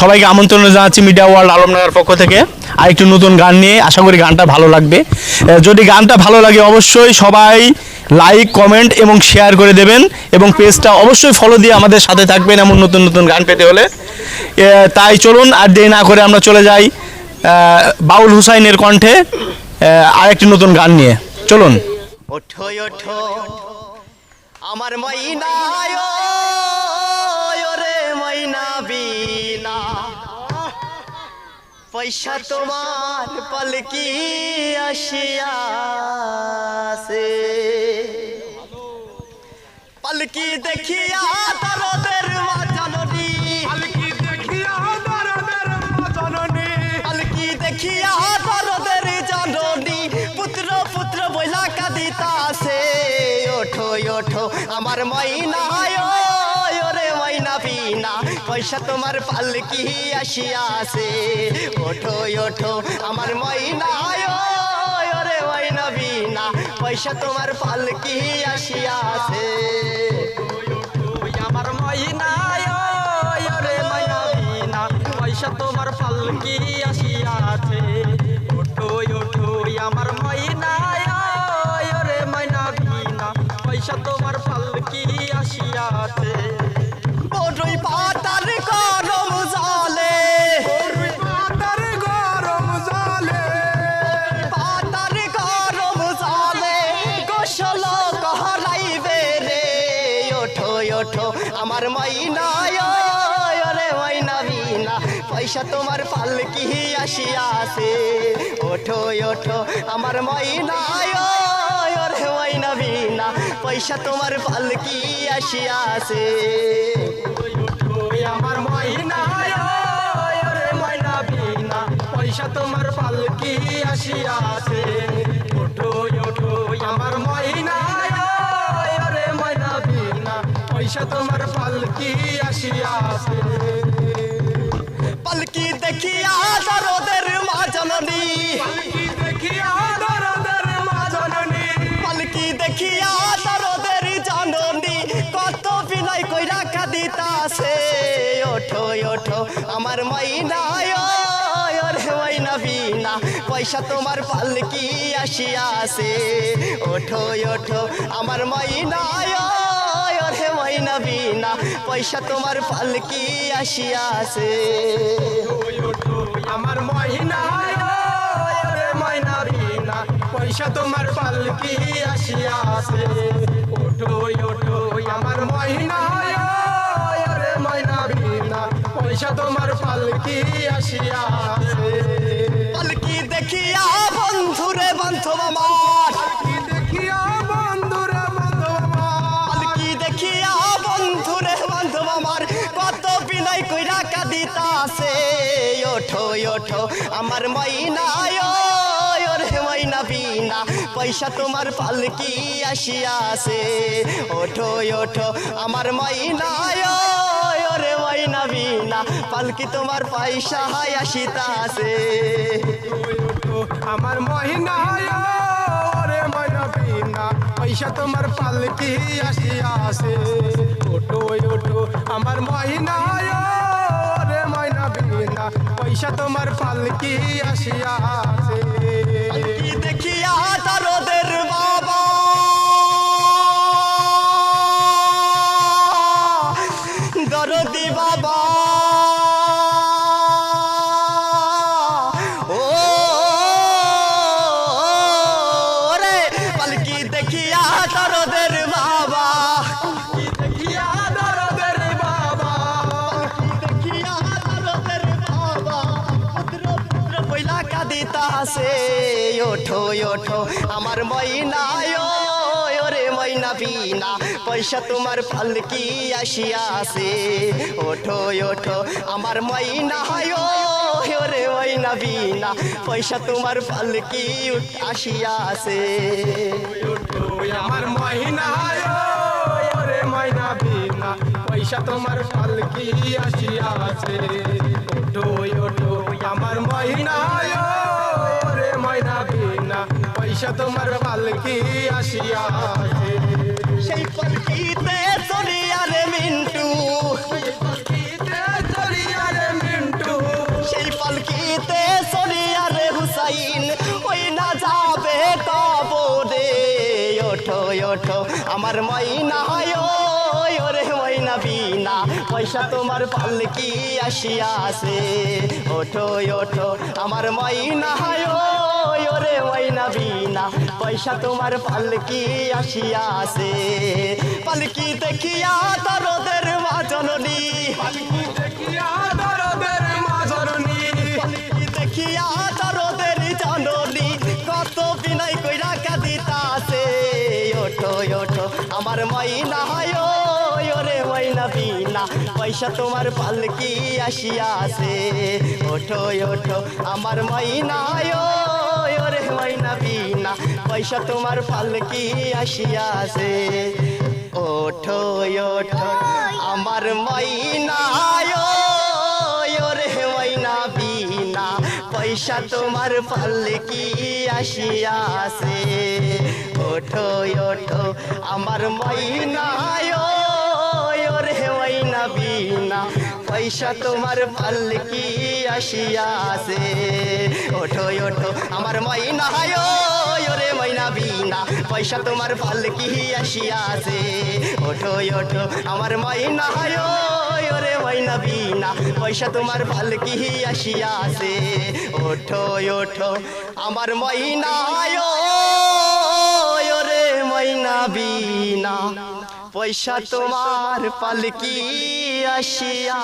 সবাইকে আমন্ত্রণ জানাচ্ছি মিডিয়া ওয়ার্ল্ড আলমনগর পক্ষ থেকে। আর একটু নতুন গান নিয়ে আশা করি গানটা ভালো লাগবে। যদি গানটা ভালো লাগে অবশ্যই সবাই লাইক কমেন্ট এবং শেয়ার করে দেবেন এবং পেজটা অবশ্যই ফলো দিয়ে আমাদের সাথে থাকবেন এমন নতুন নতুন গান পেতে হলে। তাই চলুন আর দেরি না করে আমরা চলে যাই বাউল হুসাইনের কণ্ঠে আহ, আরেকটি নতুন গান নিয়ে। চলুন। আমার ময়না পয়সা তোমার পলকি আসিয়াছে। পলকি দেখিয়া দরদের মা জননী। পালকি দেখিয়া দরদের জননী। পালকি দেখিয়া দরদের জননী। পুত্র পুত্র বইলা কাঁদিতাছে। ওঠো ওঠো আমার ময়না পয়সা তোমার পালকি আসিয়াছে? ওঠো ওঠো, আমার ময়না রে ময়না বিনা পয়সা তোমার পালকি আসিয়াছে? আমার ময়না রে ময়না বিনা পয়সা তোমার পালকি আসিয়াছে? ওঠো ওঠো আমার ময়না রে ময়না বিনা পয়সা তোমার পালকি আসিয়াছে? আমার ময়না রে ময়না বিনা। পয়সা তোমার পালকি আসিয়াছে। ওঠো ওঠো, আমার ময়না রে ময়না বিনা। পয়সা তোমার পালকি আসিয়াছে। আমার ময়না রে ময়না বিনা। পয়সা তোমার পালকি আসিয়াছে। ওঠো পালকি আসিয়াছে। পালকি দেখিয়া দরদের মা জননী। পালকি দেখিয়া দরদের মা জননী। পালকি দেখিয়া দরদের জননী। কত বিনয় কইরা কাঁদিতাছে। ওঠো ওঠো আমার ময়না রে ময়না বিনা। পয়সা তোমার পালকি আসিয়াছে। ওঠো ওঠো আমার ময়না ময়না বিনা পয়সা তোমার পালকি আসিয়াছে। আমার ময়না বিনা পয়সা তোমার পালকি আসিয়াছে। ওঠো ওঠো আমার ময়না রে ময়না বিনা পয়সা তোমার পালকি আসিয়াছে। পালকি দেখিয়া বন্ধুরে বান্ধব আমার দেখিয়া বন্ধুরে বান্ধব আমার, কত বিনয় কইরা কাঁদিতাছে। ওঠো ওঠো, আমার ময়না রে পয়সা তোমার পালকি আসিয়াছে। ওঠো ওঠো, আমার ময়না রে ময়না বিনা, পালকি তোমার পয়সা আসিতাছে। আমার মহিনা পয়সা তোমার পালকি আসিয়াছে। ওটো ওটো আমার মহিনা রে ময়না বিনা। পয়সা তোমার পালকি আসিয়াছে। পয়লা কাঁদিতাছে ওঠো ওঠো। আমার ময়না রে ময়না বিনা। পয়সা তোমার পালকি আসিয়াছে। ওঠো ওঠো। আমার ময়না রে ময়না বিনা। পয়সা তোমার পালকি আসিয়াছে। আমার মহিনা রে ময়না বিনা। পয়সা তোমার পালকি আসিয়াছে। ওঠো ওঠো। আমার মহিনা রে ময়না বিনা আইসা তোমার পালকি আসিয়া সেই পালকিতে চড়িয়া রে মিন্টু। সেই পালকিতে চড়িয়া রে হুসাইন। ওই না যাবে কবরে। ওঠো ওঠো আমার ময়না হয় বিনা। পয়সা তোমার পালকি আসিয়াছে ওঠো ওঠো আমার ময়না হয় ওরে ময়না বিনা পয়সা তোমার পালকি আসিয়াছে। পালকি দেখিয়া তরদের মা জননী। পালকি দেখিয়া দরদের মাজরনি পালকি দেখিয়া তরদের জননী কত বিনয় কইরা কাঁদিতাছে। ওঠো ওঠো আমার ময়না ওরে ময়না বিনা পয়সা তোমার পালকি আসিয়াছে। ওঠো ওঠো আমার ময়না ওরে ময়না বিনা। পয়সা তোমার পালকি আসিয়াছে। ওঠো ওঠো, আমার ময়না ওরে ময়না বিনা। পয়সা তোমার পালকি আসিয়াছে। ওঠো ওঠো, আমার ময়না পয়সা তোমার পালকি আসিয়াছে? ওঠো ওঠো, আমার মাইনা ময়না ওরে মাইনা বিনা পয়সা তোমার পালকি আসিয়াছে? ওঠো ওঠো, আমার মাইনা ময়না ওরে ময়না বিনা পয়সা তোমার পালকি আসিয়াছে? ওঠো ওঠো, আমার মাইনা ময়না ওরে ময়না বিনা পয়সা তোমার পালকি আসিয়া।